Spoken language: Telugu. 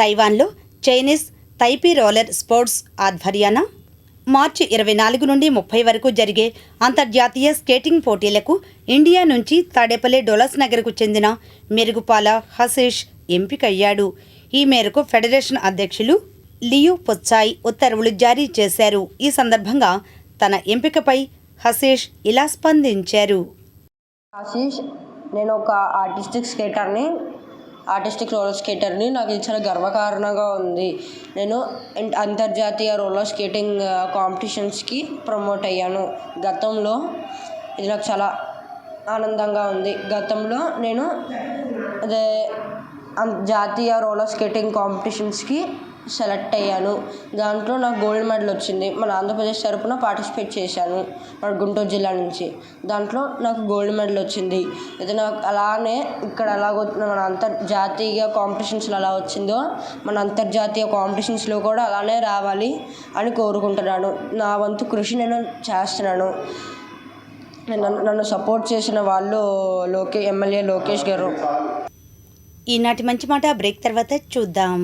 తైవాన్లో చైనీస్ తైపీ రోలర్ స్పోర్ట్స్ ఆధ్వర్యాన మార్చి ఇరవై నాలుగు నుండి ముప్పై వరకు జరిగే అంతర్జాతీయ స్కేటింగ్ పోటీలకు ఇండియా నుంచి తాడేపల్లి డోలస్ నగర్కు చెందిన మెరుగుపాల హసీష్ ఎంపికయ్యాడు. ఈ మేరకు ఫెడరేషన్ అధ్యక్షులు లియు పొచ్చాయ్ ఉత్తర్వులు జారీ చేశారు. ఈ సందర్భంగా తన ఎంపికపై హసీష్ ఇలా స్పందించారు. ఆశీష్ నేను ఒక ఆర్టిస్టిక్ స్కేటర్ని ఆర్టిస్టిక్ రోలర్ స్కేటర్ని. నాకు ఇది చాలా గర్వకారణంగా ఉంది. నేను అంతర్జాతీయ రోలర్ స్కేటింగ్ కాంపిటీషన్స్కి ప్రమోట్ అయ్యాను. గతంలో ఇది నాకు చాలా ఆనందంగా ఉంది. గతంలో నేను అదే జాతీయ రోలర్ స్కేటింగ్ కాంపిటీషన్స్కి సెలెక్ట్ అయ్యాను. దాంట్లో నాకు గోల్డ్ మెడల్ వచ్చింది. మన ఆంధ్రప్రదేశ్ తరపున పార్టిసిపేట్ చేశాను మన గుంటూరు జిల్లా నుంచి. దాంట్లో నాకు గోల్డ్ మెడల్ వచ్చింది. ఇది నాకు అలానే ఇక్కడ ఎలాగో మన అంతర్జాతీయ కాంపిటీషన్స్లో ఎలా వచ్చిందో మన అంతర్జాతీయ కాంపిటీషన్స్లో కూడా అలానే రావాలి అని కోరుకుంటున్నాను. నా వంతు కృషి నేను చేస్తున్నాను. నన్ను నన్ను సపోర్ట్ చేసిన వాళ్ళు లోకే ఎమ్మెల్యే లోకేష్ గారు. ఈనాటి మంచి మాట బ్రేక్ తర్వాత చూద్దాం.